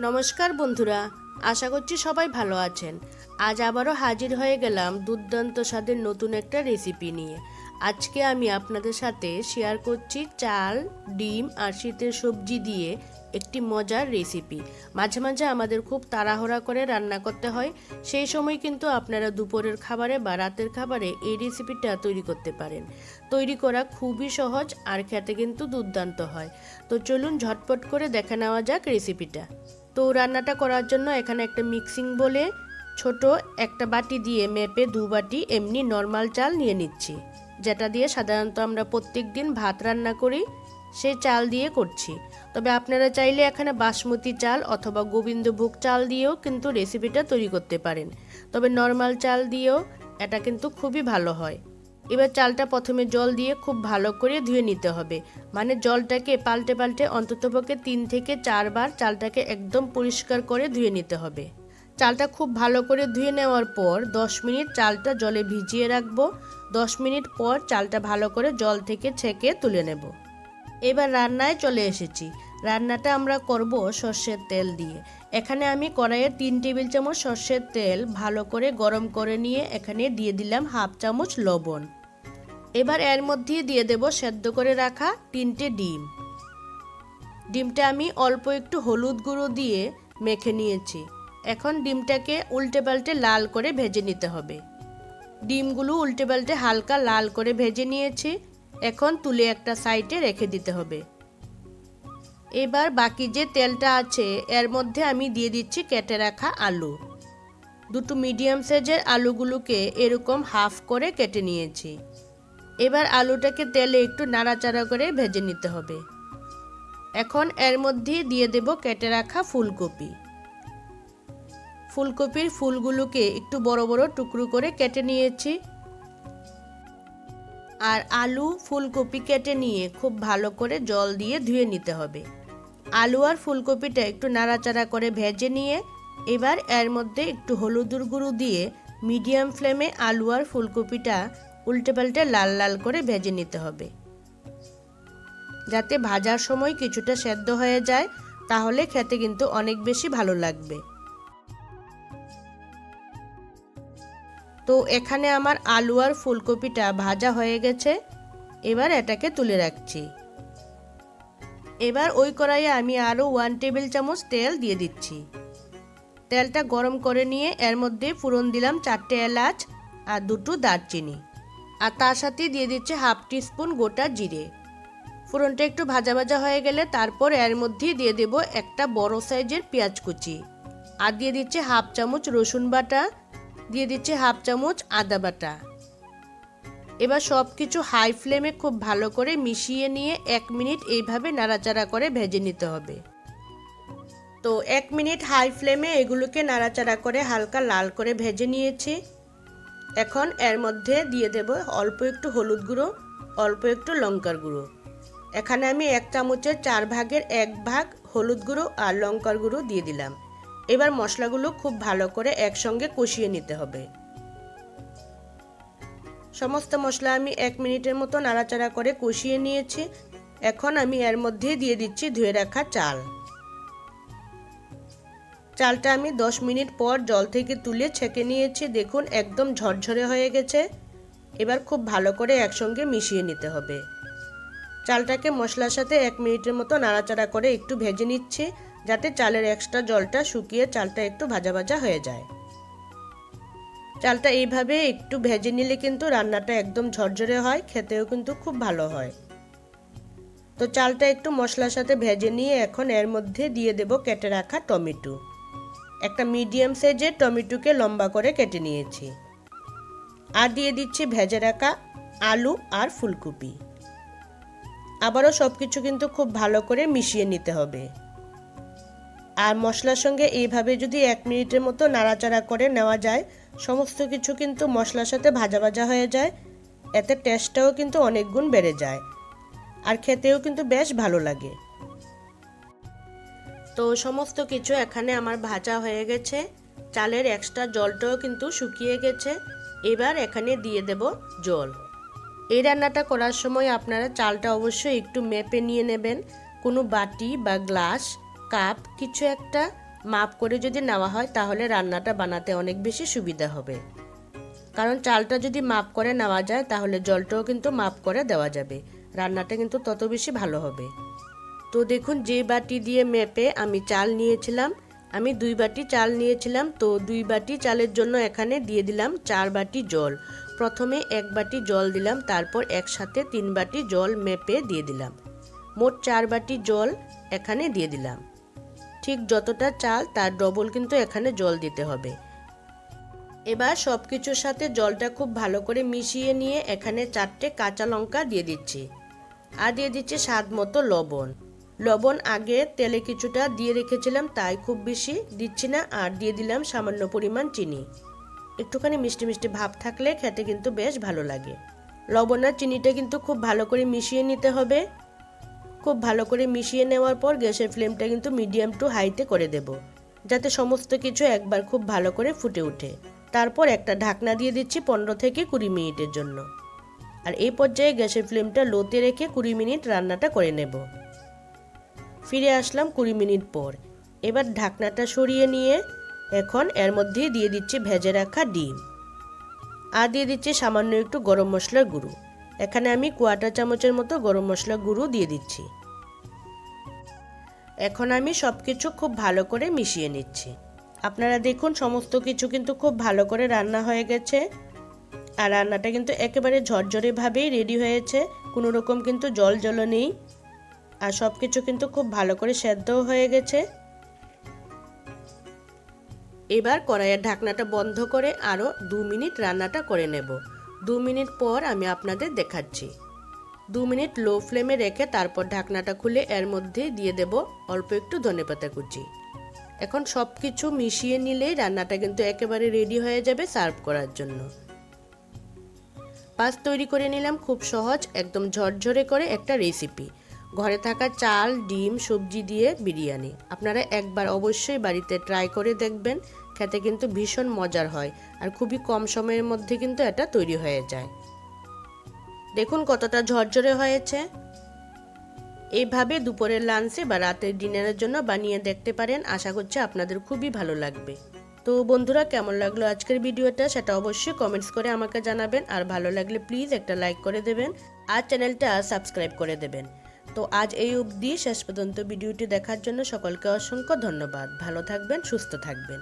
নমস্কার বন্ধুরা, আশা করছি সবাই ভালো আছেন। আজ আবারও হাজির হয়ে গেলাম দুর্দান্ত স্বাদের নতুন একটা রেসিপি নিয়ে। আজকে আমি আপনাদের সাথে শেয়ার করছি চাল, ডিম আর শীতের সবজি দিয়ে একটি মজার রেসিপি মাঝে মাঝে আমাদের খুব তাড়াহুড়া করে রান্না করতে হয়, সেই সময় কিন্তু আপনারা দুপুরের খাবারে বা রাতের খাবারে এই রেসিপিটা তৈরি করতে পারেন। তৈরি করা খুবই সহজ আর খেতে কিন্তু দুর্দান্ত হয়। তো চলুন ঝটপট করে দেখে নেওয়া যাক রেসিপিটা তো রান্নাটা করার জন্য এখানে একটা মিক্সিং বলে ছোট একটা বাটি দিয়ে মেপে দু বাটি এমনি নর্মাল চাল নিয়ে নিচ্ছি। যেটা দিয়ে সাধারণত আমরা প্রত্যেক দিন ভাত রান্না করি সেই চাল দিয়ে করছি। তবে আপনারা চাইলে এখানে বাসমতি চাল অথবা গোবিন্দভোগ চাল দিয়েও কিন্তু রেসিপিটা তৈরি করতে পারেন। তবে নর্মাল চাল দিয়েও এটা কিন্তু খুবই ভালো হয়। এবার চালটা প্রথমে জল দিয়ে খুব ভালো করে ধুয়ে নিতে হবে। মানে জলটাকে পাল্টে পাল্টে অন্ততপক্ষে তিন থেকে চারবার চালটাকে একদম পরিষ্কার করে ধুয়ে নিতে হবে। চালটা খুব ভালো করে ধুয়ে নেওয়ার পর 10 মিনিট চালটা জলে ভিজিয়ে রাখব। 10 মিনিট পর চালটা ভালো করে জল থেকে ছেঁকে তুলে নেব। এবার রান্নায় চলে এসেছি। রান্নাটা আমরা করব সর্ষের তেল দিয়ে। এখানে আমি কড়াইয়ে তিন টেবিল চামচ সর্ষের তেল ভালো করে গরম করে নিয়ে এখানে দিয়ে দিলাম হাফ চামচ লবণ। এবার এর মধ্যে দিয়ে দেব সেদ্ধ করে রাখা তিনটে ডিম। ডিমটা আমি অল্প একটু হলুদ গুঁড়ো দিয়ে মেখে নিয়েছি। এখন ডিমটাকে উল্টে পাল্টে লাল করে ভেজে নিতে হবে। ডিমগুলো উল্টে পাল্টে হালকা লাল করে ভেজে নিয়েছি। এখন তুলে একটা সাইডে রেখে দিতে হবে। এবার বাকি যে তেলটা আছে, এর মধ্যে আমি দিয়ে দিচ্ছি কেটে রাখা আলু। দুটো মিডিয়াম সাইজের আলুগুলোকে এরকম হাফ করে কেটে নিয়েছি। এবার আলুটাকে তেলে একটু নাড়াচাড়া করে ভেজে নিতে হবে। এখন এর মধ্যে দিয়ে দেব কেটে রাখা ফুলকপি। ফুলকপির ফুলগুলোকে একটু বড় বড় টুকরো করে কেটে নিয়েছি। আর আলু ফুলকপি কেটে নিয়ে খুব ভালো করে জল দিয়ে ধুয়ে নিতে হবে। আলু আর ফুলকপিটা একটু নাড়াচাড়া করে ভেজে নিয়ে এবার এর মধ্যে একটু হলুদুর গুঁড়ো দিয়ে মিডিয়াম ফ্লেমে আলু আর ফুলকপিটা উল্টে পাল্টে লাল লাল করে ভেজে নিতে হবে। যাতে ভাজার সময় কিছুটা সেদ্ধ হয়ে যায়, তাহলে খেতে কিন্তু অনেক বেশি ভালো লাগবে। তো এখানে আমার আলু আর ফুলকপিটা ভাজা হয়ে গেছে। এবার এটাকে তুলে রাখছি। এবার ওই কড়াইয়ে আমি আরও ওয়ান টেবিল চামচ তেল দিয়ে দিচ্ছি। তেলটা গরম করে নিয়ে এর মধ্যে ফুরন দিলাম চারটে এলাচ আর দুটো দারচিনি। আর তার সাথে দিয়ে দিচ্ছে হাফ স্পুন গোটা জিরে। ফুরনটা একটু ভাজা ভাজা হয়ে গেলে তারপর এর মধ্যে দিয়ে দেব একটা বড় সাইজের পেঁয়াজ কুচি। আর দিয়ে দিচ্ছে হাফ চামচ রসুন বাটা, দিয়ে দিচ্ছে হাফ চামচ আদা বাটা। এবার সব কিছু হাই ফ্লেমে খুব ভালো করে মিশিয়ে নিয়ে এক মিনিট এইভাবে নাড়াচাড়া করে ভেজে নিতে হবে। তো এক মিনিট হাই ফ্লেমে এগুলোকে নাড়াচাড়া করে হালকা লাল করে ভেজে নিয়েছি। এখন এর মধ্যে দিয়ে দেব অল্প একটু হলুদ গুঁড়ো, অল্প একটু লঙ্কার গুঁড়ো। এখানে আমি এক চামচের চার ভাগের এক ভাগ হলুদ গুঁড়ো আর লঙ্কার গুঁড়ো দিয়ে দিলাম। এবার মশলাগুলো খুব ভালো করে একসঙ্গে কষিয়ে নিতে হবে। সমস্ত মশলা আমি এক মিনিটের মতো নাড়াচাড়া করে কষিয়ে নিয়েছি। এখন আমি এর মধ্যে দিয়ে দিচ্ছি ধুয়ে রাখা চাল। চালটা আমি দশ মিনিট পর জল থেকে তুলে ছেঁকে নিয়েছি। দেখুন, একদম ঝরঝরে হয়ে গেছে। এবার খুব ভালো করে একসঙ্গে মিশিয়ে নিতে হবে। চালটাকে মশলার সাথে এক মিনিটের মতো নাড়াচাড়া করে একটু ভেজে নিচ্ছি, যাতে চালের এক্সট্রা জলটা শুকিয়ে চালটা একটু ভাজা ভাজা হয়ে যায়। চালটা এইভাবে একটু ভেজে নিলে কিন্তু রান্নাটা একদম ঝরঝরে হয়, খেতেও কিন্তু খুব ভালো হয়। তো চালটা একটু মশলার সাথে ভেজে নিয়ে এখন এর মধ্যে দিয়ে দেব কেটে রাখা টমেটো। একটা মিডিয়াম সাইজের টমেটোকে লম্বা করে কেটে নিয়েছি। আর দিয়ে দিচ্ছি ভেজে রাখা আলু আর ফুলকপি। আবারও সব কিছু কিন্তু খুব ভালো করে মিশিয়ে নিতে হবে। আর মশলার সঙ্গে এইভাবে যদি এক মিনিটের মতো নাড়াচাড়া করে নেওয়া যায়, সমস্ত কিছু কিন্তু মশলার সাথে ভাজা ভাজা হয়ে যায়। এতে টেস্টটাও কিন্তু অনেক গুণ বেড়ে যায়। আর খেতেও কিন্তু বেশ ভালো লাগে। তো সমস্ত কিছু এখানে আমার ভাজা হয়ে গেছে। চালের এক্সট্রা জলটাও কিন্তু শুকিয়ে গেছে। এবার এখানে দিয়ে দেব জল। এই রান্নাটা করার সময় আপনারা চালটা অবশ্যই একটু মেপে নিয়ে নেবেন। কোনো বাটি বা গ্লাস, কাপ, কিছু একটা মাপ করে যদি নেওয়া হয় তাহলে রান্নাটা বানাতে অনেক বেশি সুবিধা হবে। কারণ চালটা যদি মাপ করে নেওয়া যায় তাহলে জলটাও কিন্তু মাপ করে দেওয়া যাবে। রান্নাটা কিন্তু তত বেশি ভালো হবে। তো দেখুন, যে বাটি দিয়ে মেপে আমি চাল নিয়েছিলাম, আমি দুই বাটি চাল নিয়েছিলাম, তো দুই বাটি চালের জন্য এখানে দিয়ে দিলাম চার বাটি জল। প্রথমে এক বাটি জল দিলাম, তারপর একসাথে তিন বাটি জল মেপে দিয়ে দিলাম। মোট চার বাটি জল এখানে দিয়ে দিলাম। ঠিক যতটা চাল, তার ডবল কিন্তু এখানে জল দিতে হবে। এবার সব কিছুর সাথে জলটা খুব ভালো করে মিশিয়ে নিয়ে এখানে চারটে কাঁচা লঙ্কা দিয়ে দিচ্ছি। আর দিয়ে দিচ্ছি স্বাদ মতো লবণ। লবণ আগে তেলে কিছুটা দিয়ে রেখেছিলাম, তাই খুব বেশি দিচ্ছি না, আর দিয়ে দিলাম সামান্য পরিমাণ চিনি। একটুখানি মিষ্টি মিষ্টি ভাব থাকলে খেতে কিন্তু বেশ ভালো লাগে। লবণ আর চিনিটা কিন্তু খুব ভালো করে মিশিয়ে নিতে হবে। খুব ভালো করে মিশিয়ে নেওয়ার পর গ্যাসের ফ্লেমটা কিন্তু মিডিয়াম টু হাইতে করে দেব, যাতে সমস্ত কিছু একবার খুব ভালো করে ফুটে ওঠে। তারপর একটা ঢাকনা দিয়ে দিচ্ছি পনেরো থেকে কুড়ি মিনিটের জন্য। আর এই পর্যায়ে গ্যাসের ফ্লেমটা লোতে রেখে কুড়ি মিনিট রান্নাটা করে নেব। ফিরে আসলাম কুড়ি মিনিট পর। এবার ঢাকনাটা সরিয়ে নিয়ে এখন এর মধ্যে দিয়ে দিচ্ছি ভেজে রাখা ডিম। আর দিয়ে দিচ্ছি সামান্য একটু গরম মশলার গুঁড়ো। এখানে আমি কোয়াটার চামচের মতো গরম মশলা গুঁড়ো দিয়ে দিচ্ছি। এখন আমি সব কিছু খুব ভালো করে মিশিয়ে নিচ্ছি। আপনারা দেখুন সমস্ত কিছু কিন্তু খুব ভালো করে রান্না হয়ে গেছে। আর রান্নাটা কিন্তু একেবারে ঝরঝরেভাবেই রেডি হয়েছে। কোনো রকম কিন্তু জল জল নেই। আর সব কিছু কিন্তু খুব ভালো করে সেদ্ধও হয়ে গেছে। এবার কড়াইয়ের ঢাকনাটা বন্ধ করে আরও দু মিনিট রান্নাটা করে নেব। দু মিনিট পর আমি আপনাদের দেখাচ্ছি। দু মিনিট লো ফ্লেমে রেখে তারপর ঢাকনাটা খুলে এর মধ্যে দিয়ে দেব অল্প একটু ধনেপাতা কুচি। এখন সব কিছু মিশিয়ে নিলেই রান্নাটা কিন্তু একেবারে রেডি হয়ে যাবে সার্ভ করার জন্য। পাস তৈরি করে নিলাম খুব সহজ, একদম ঝরঝরে করে একটা রেসিপি। ঘরে থাকা চাল, ডিম, সবজি দিয়ে বিরিয়ানি। আপনারা একবার অবশ্যই বাড়িতে ট্রাই করে দেখবেন, খেতে কিন্তু ভীষণ মজার হয় আর খুবই কম সময়ের মধ্যে কিন্তু এটা তৈরি হয়ে যায়। দেখুন কতটা ঝরঝরে হয়েছে। এইভাবে দুপুরের লাঞ্চে বা রাতের ডিনারের জন্য বানিয়ে দেখতে পারেন, আশা করছি আপনাদের খুবই ভালো লাগবে। তো বন্ধুরা, কেমন লাগল আজকের ভিডিওটা সেটা অবশ্যই কমেন্টস করে আমাকে জানাবেন আর ভালো লাগলে প্লিজ একটা লাইক করে দেবেন আর চ্যানেলটা সাবস্ক্রাইব করে দেবেন। তো আজ এই অবধি শেষ পর্যন্ত ভিডিওটি দেখার জন্য সকলকে অসংখ্য ধন্যবাদ। ভালো থাকবেন, সুস্থ থাকবেন।